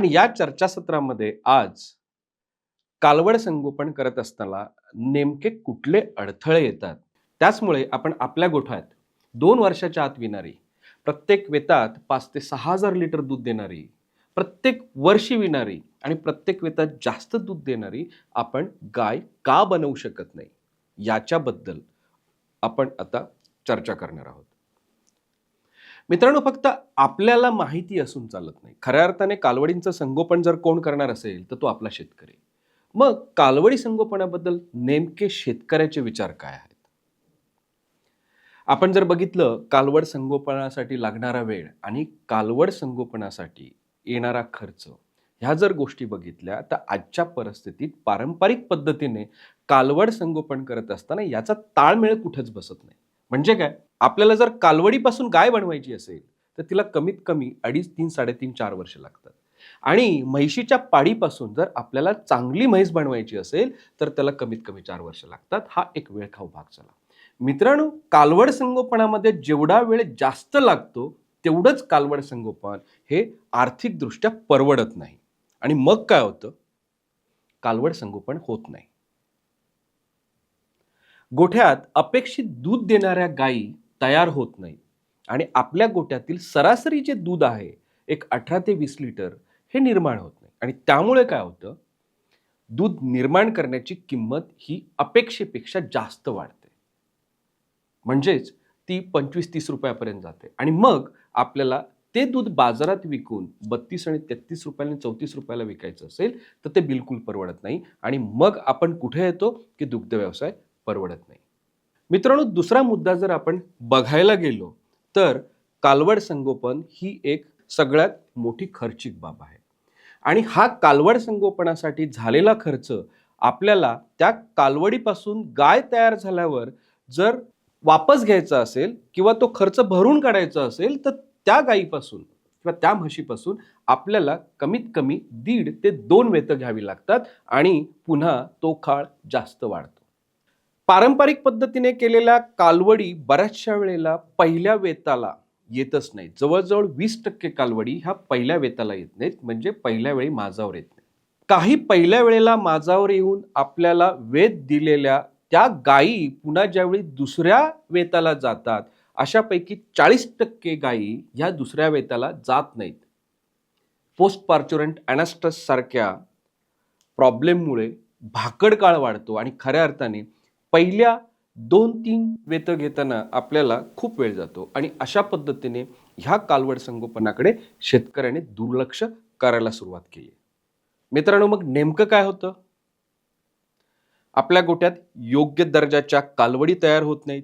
आपण या चर्चासत्रामध्ये आज कालवड संगोपन करत असताना नेमके कुठले अडथळे येतात? त्याचमुळे आपण आपल्या गोठ्यात दोन वर्षाच्या आत विणारी प्रत्येक वेतात पाच ते सहा हजार लिटर दूध देणारी प्रत्येक वर्षी विणारी आणि प्रत्येक वेतात जास्त दूध देणारी आपण गाय का बनवू शकत नाही? याच्याबद्दल आपण आता चर्चा करणार आहोत. मित्रांनो फक्त आपल्याला माहिती असून चालत नाही. खऱ्या अर्थाने कालवडींचं संगोपन जर कोण करणार असेल तर तो आपला शेतकरी. मग कालवडी संगोपनाबद्दल नेमके शेतकऱ्याचे विचार काय आहेत? आपण जर बघितलं कालवड संगोपनासाठी लागणारा वेळ आणि कालवड संगोपनासाठी येणारा खर्च ह्या जर गोष्टी बघितल्या तर आजच्या परिस्थितीत पारंपरिक पद्धतीने कालवड संगोपन करत असताना याचा ताळमेळ कुठेच बसत नाही. म्हणजे काय? आपल्याला जर कालवडीपासून गाय बनवायची असेल तर तिला कमीत कमी अडीच तीन साडेतीन चार वर्ष लागतात. आणि म्हैशीच्या पाडीपासून जर आपल्याला चांगली म्हैस बनवायची असेल तर त्याला कमीत कमी चार वर्ष लागतात. हा एक वेळखाऊ भाग झाला. मित्रांनो कालवड संगोपनामध्ये जेवढा वेळ जास्त लागतो तेवढंच कालवड संगोपन हे आर्थिकदृष्ट्या परवडत नाही. आणि मग काय होतं? कालवड संगोपन होत नाही. गोठ्यात अपेक्षित दूध देणाऱ्या गायी तयार होत नाहीत आणि आपल्या गोठ्यातील सरासरी जे दूध आहे एक अठरा ते वीस लिटर हे निर्माण होत नाही. आणि त्यामुळे काय होतं? दूध निर्माण करण्याची किंमत ही अपेक्षेपेक्षा जास्त वाढते. म्हणजेच ती पंचवीस तीस रुपयापर्यंत जाते. आणि मग आपल्याला ते दूध बाजारात विकून बत्तीस आणि तेहतीस रुपयाला चौतीस रुपयाला विकायचं असेल तर ते बिलकुल परवडत नाही. आणि मग आपण कुठे येतो? की दुग्ध व्यवसाय परवडत नाही. मित्रांनो दुसरा मुद्दा जर आपण बघायला गेलो तर कालवड संगोपन ही एक सगळ्यात मोठी खर्चिक बाब आहे. आणि हा कालवड संगोपनासाठी झालेला खर्च आपल्याला त्या कालवडीपासून गाय तयार झाल्यावर जर वापस घ्यायचा असेल किंवा तो खर्च भरून काढायचा असेल तर त्या गायीपासून किंवा त्या म्हशीपासून आपल्याला कमीत कमी दीड ते दोन वेतं घ्यावी लागतात आणि पुन्हा तो काळ जास्त वाढतो. पारंपरिक पद्धतीने केलेल्या कालवडी बऱ्याचशा वेळेला पहिल्या वेताला येतच नाहीत. जवळजवळ वीस टक्के कालवडी ह्या पहिल्या वेताला येत नाहीत म्हणजे पहिल्या वेळी माझावर येत नाही काही पहिल्या वेळेला माझावर येऊन आपल्याला वेत दिलेल्या त्या गायी पुन्हा ज्यावेळी दुसऱ्या वेताला जातात अशापैकी चाळीस टक्के गायी ह्या दुसऱ्या वेताला जात नाहीत. पोस्ट पार्च्युरंट अॅनास्ट्रस सारख्या प्रॉब्लेममुळे भाकड काळ वाढतो आणि खऱ्या अर्थाने पहिल्या दोन तीन वेतं घेताना आपल्याला खूप वेळ जातो. आणि अशा पद्धतीने ह्या कालवड संगोपनाकडे शेतकऱ्याने दुर्लक्ष करायला सुरुवात केली. मित्रांनो मग नेमकं काय होतं? आपल्या गोट्यात योग्य दर्जाच्या कालवडी तयार होत नाहीत.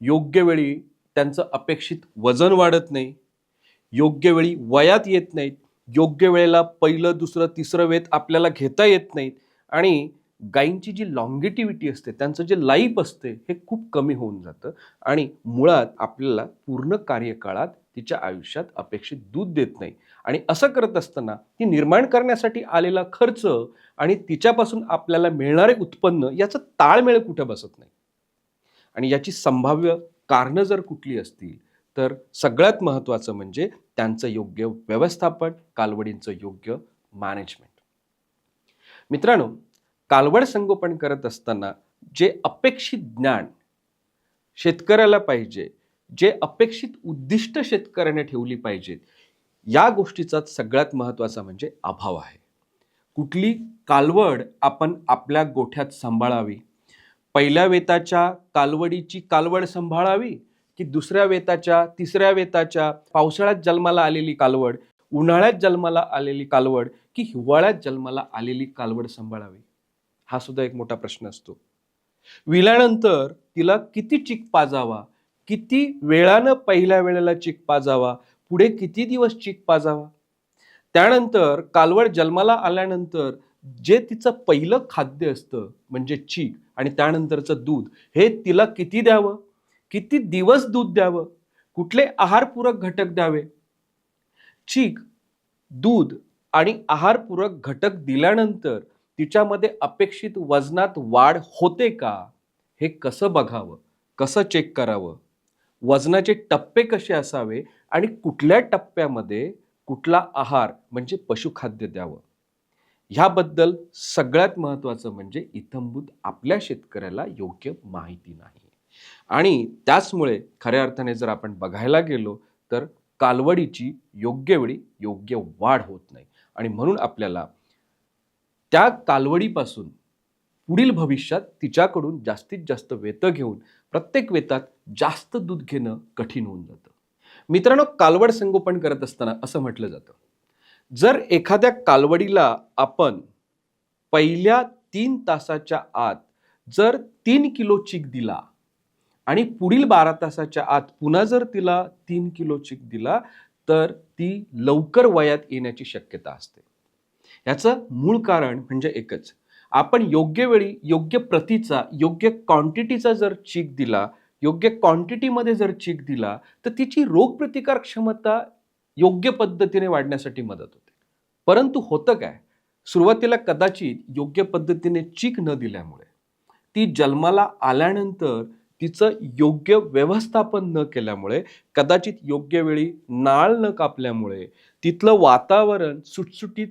योग्य वेळी त्यांचं अपेक्षित वजन वाढत नाही. योग्य वेळी वयात येत नाहीत. योग्य वेळेला पहिलं दुसरं तिसरं वेत आपल्याला घेता येत नाहीत. आणि गायींची जी लॉंगेटिव्हिटी असते त्यांचं जे लाईफ असते हे खूप कमी होऊन जातं आणि मुळात आपल्याला पूर्ण कार्यकाळात तिच्या आयुष्यात अपेक्षित दूध देत नाही. आणि असं करत असताना ती निर्माण करण्यासाठी आलेला खर्च आणि तिच्यापासून आपल्याला मिळणारे उत्पन्न याचं ताळमेळ कुठं बसत नाही. आणि याची संभाव्य कारणं जर कुठली असतील तर सगळ्यात महत्त्वाचं म्हणजे त्यांचं योग्य व्यवस्थापन कालवडींचं योग्य मॅनेजमेंट मित्रांनो कालवड संगोपन करत असताना जे अपेक्षित ज्ञान शेतकऱ्याला पाहिजे जे अपेक्षित उद्दिष्ट शेतकऱ्याने ठेवली पाहिजेत या गोष्टीचा सगळ्यात महत्त्वाचा म्हणजे अभाव आहे. कुठली कालवड आपण आपल्या गोठ्यात सांभाळावी? पहिल्या वेताच्या कालवडीची कालवड सांभाळावी की दुसऱ्या वेताच्या तिसऱ्या वेताच्या? पावसाळ्यात जन्माला आलेली कालवड उन्हाळ्यात जन्माला आलेली कालवड की हिवाळ्यात जन्माला आलेली कालवड सांभाळावी? हा सुद्धा एक मोठा प्रश्न असतो. विल्यानंतर तिला किती चिक पाजावा किती वेळानं पहिल्या वेळेला चिक पाजावा पुढे किती दिवस चिक पाजावा? त्यानंतर कालवड जन्माला आल्यानंतर जे तिचं पहिलं खाद्य असतं म्हणजे चीक आणि त्यानंतरचं दूध हे तिला किती द्यावं? किती दिवस दूध द्यावं? कुठले आहारपूरक घटक द्यावे? चीक दूध आणि आहारपूरक घटक दिल्यानंतर तिच्यामध्ये अपेक्षित वजनात वाढ होते का? हे कसं बघावं? कसं चेक करावं? वजनाचे टप्पे कसे असावे? आणि कुठल्या टप्प्यामध्ये कुठला आहार म्हणजे पशुखाद्य द्यावं? ह्याबद्दल सगळ्यात महत्त्वाचं म्हणजे इथंभूत आपल्या शेतकऱ्याला योग्य माहिती नाही. आणि त्याचमुळे खऱ्या अर्थाने जर आपण बघायला गेलो तर कालवडीची योग्य वेळी योग्य वाढ होत नाही. आणि म्हणून आपल्याला त्या कालवडीपासून पुढील भविष्यात तिच्याकडून जास्तीत जास्त वेतं घेऊन प्रत्येक वेतात जास्त दूध घेणं कठीण होऊन जातं. मित्रांनो कालवड संगोपन करत असताना असं म्हटलं जातं. जर एखाद्या कालवडीला आपण पहिल्या तीन तासाच्या आत जर तीन किलो चिक दिला आणि पुढील बारा तासाच्या आत पुन्हा जर तिला तीन किलो चिक दिला तर ती लवकर वयात येण्याची शक्यता असते. याचं मूळ कारण म्हणजे एकच. आपण योग्य वेळी योग्य प्रतीचा योग्य क्वांटिटीचा जर चीक दिला योग्य क्वांटिटीमध्ये जर चीक दिला तर तिची रोगप्रतिकार क्षमता योग्य पद्धतीने वाढण्यासाठी मदत होते. परंतु होतं काय? सुरुवातीला कदाचित योग्य पद्धतीने चीक न दिल्यामुळे ती जन्माला आल्यानंतर तिचं योग्य व्यवस्थापन न केल्यामुळे कदाचित योग्य वेळी नाळ न कापल्यामुळे तिथलं वातावरण सुटसुटीत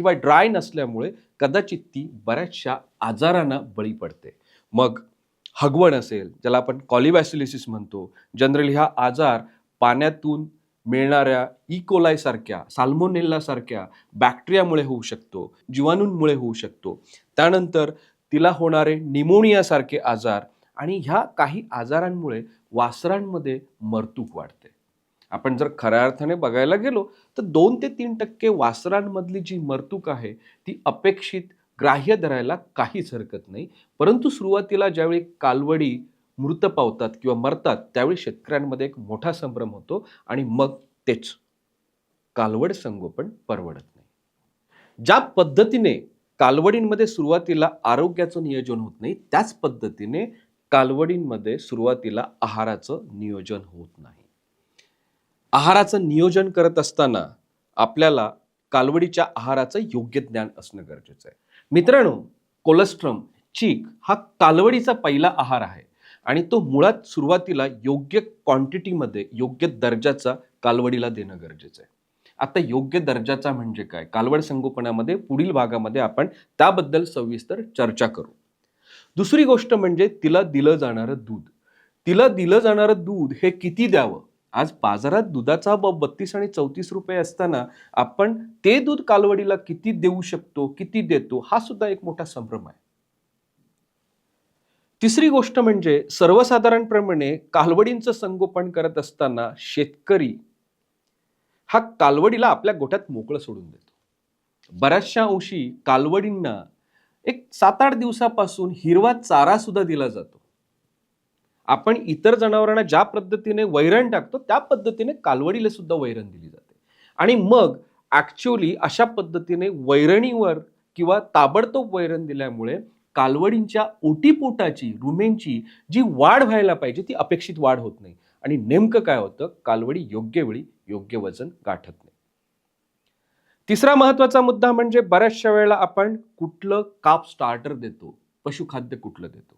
किंवा ड्राय नसल्यामुळे कदाचित ती बऱ्याचशा आजारांना बळी पडते. मग हगवण असेल ज्याला आपण कॉलिवॅसिलिसिस म्हणतो जनरली हा आजार पाण्यातून मिळणाऱ्या e. इकोलायसारख्या साल्मोनेल्लासारख्या सारख्या बॅक्टेरियामुळे होऊ शकतो जीवाणूंमुळे होऊ शकतो. त्यानंतर तिला होणारे निमोनियासारखे आजार आणि ह्या काही आजारांमुळे वासरांमध्ये मरतूक वाढते. आपण जर खऱ्या अर्थाने बघायला गेलो तर दोन ते तीन टक्के वासरांमधली जी मर्तूक आहे ती अपेक्षित ग्राह्य धरायला काहीच हरकत नाही. परंतु सुरुवातीला ज्यावेळी कालवडी मृत पावतात किंवा मरतात त्यावेळी शेतकऱ्यांमध्ये एक मोठा संभ्रम होतो आणि मग तेच. कालवड संगोपन परवडत नाही. ज्या पद्धतीने कालवडींमध्ये सुरुवातीला आरोग्याचं नियोजन होत नाही त्याच पद्धतीने कालवडींमध्ये सुरुवातीला आहाराचं नियोजन होत नाही. आहाराचं नियोजन करत असताना आपल्याला कालवडीच्या आहाराचं योग्य ज्ञान असणं गरजेचं आहे. मित्रांनो कोलेस्ट्रम चीक हा कालवडीचा पहिला आहार आहे आणि तो मुळात सुरुवातीला योग्य क्वांटिटीमध्ये योग्य दर्जाचा कालवडीला देणं गरजेचं आहे. आता योग्य दर्जाचा म्हणजे काय? कालवड संगोपनामध्ये पुढील भागामध्ये आपण त्याबद्दल सविस्तर चर्चा करू. दुसरी गोष्ट म्हणजे तिला दिलं जाणारं दूध. तिला दिलं जाणारं दूध हे किती द्यावं? आज बाजारात दुधाचा भाव बत्तीस आणि चौतीस रुपये असताना आपण ते दूध कालवडीला किती देऊ शकतो किती देतो हा सुद्धा एक मोठा संभ्रम आहे. तिसरी गोष्ट म्हणजे सर्वसाधारणप्रमाणे कालवडींचं संगोपन करत असताना शेतकरी हा कालवडीला आपल्या गोठ्यात मोकळं सोडून देतो. बऱ्याचशा अंशी कालवडींना एक सात आठ दिवसापासून हिरवा चारा सुद्धा दिला जातो. आपण इतर जनावरांना ज्या पद्धतीने वैरण टाकतो त्या पद्धतीने कालवडीला सुद्धा वैरण दिली जाते. आणि मग ऍक्च्युअली अशा पद्धतीने वैरणीवर किंवा ताबडतोब वैरण दिल्यामुळे कालवडींच्या ओटीपोटाची रुमेनची जी वाढ व्हायला पाहिजे ती अपेक्षित वाढ होत नाही. आणि नेमकं काय होतं? कालवडी योग्य वेळी योग्य वजन गाठत नाही. तिसरा महत्त्वाचा मुद्दा म्हणजे बऱ्याचशा वेळेला आपण कुठलं काप स्टार्टर देतो पशुखाद्य कुठलं देतो.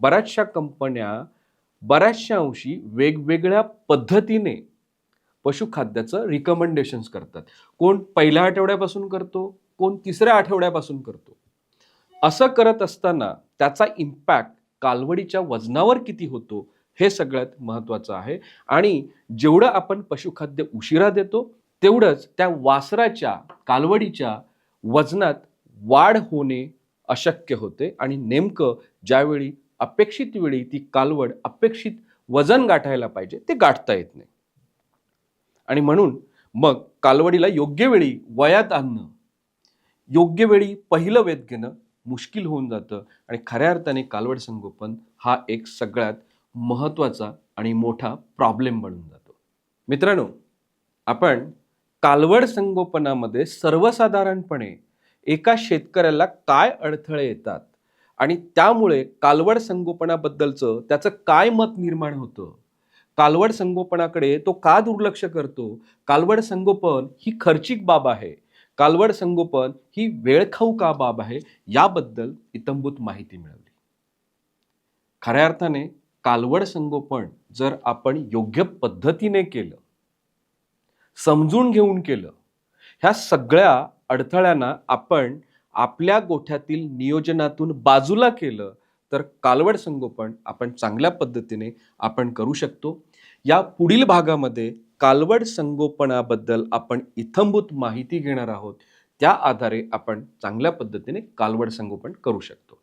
बऱ्याचशा कंपन्या बऱ्याचशा अंशी वेगवेगळ्या पद्धतीने पशुखाद्याचं रिकमेंडेशन्स करतात. कोण पहिल्या आठवड्यापासून करतो कोण तिसऱ्या आठवड्यापासून करतो. असं करत असताना त्याचा इम्पॅक्ट कालवडीच्या वजनावर किती होतो हे सगळ्यात महत्त्वाचं आहे. आणि जेवढं आपण पशुखाद्य उशिरा देतो तेवढंच त्या वासराच्या कालवडीच्या वजनात वाढ होणे अशक्य होते. आणि नेमकं ज्यावेळी अपेक्षित वेळी ती कालवड अपेक्षित वजन गाठायला पाहिजे ते गाठता येत नाही. आणि म्हणून मग कालवडीला योग्य वेळी वयात आणणं योग्य वेळी पहिलं वेध घेणं मुश्किल होऊन जातं आणि खऱ्या अर्थाने कालवड संगोपन हा एक सगळ्यात महत्त्वाचा आणि मोठा प्रॉब्लेम बनून जातो. मित्रांनो आपण कालवड संगोपनामध्ये सर्वसाधारणपणे एका शेतकऱ्याला काय अडथळे येतात आणि त्यामुळे कालवड संगोपनाबद्दलचं त्याचं काय मत निर्माण होतं? कालवड संगोपनाकडे तो का दुर्लक्ष करतो? कालवड संगोपन ही खर्चिक बाब आहे. कालवड संगोपन ही वेळखाऊ का बाब आहे? याबद्दल इतंभूत माहिती मिळवली खऱ्या अर्थाने कालवड संगोपन जर आपण योग्य पद्धतीने केलं समजून घेऊन केलं ह्या सगळ्या अडथळ्यांना आपण आपल्या गोठ्यातील नियोजनातून बाजूला केलं तर कालवड संगोपन आपण चांगल्या पद्धतीने आपण करू शकतो. या पुढील भागामध्ये कालवड संगोपनाबद्दल आपण इथंभूत माहिती घेणार आहोत. त्या आधारे आपण चांगल्या पद्धतीने कालवड संगोपन करू शकतो.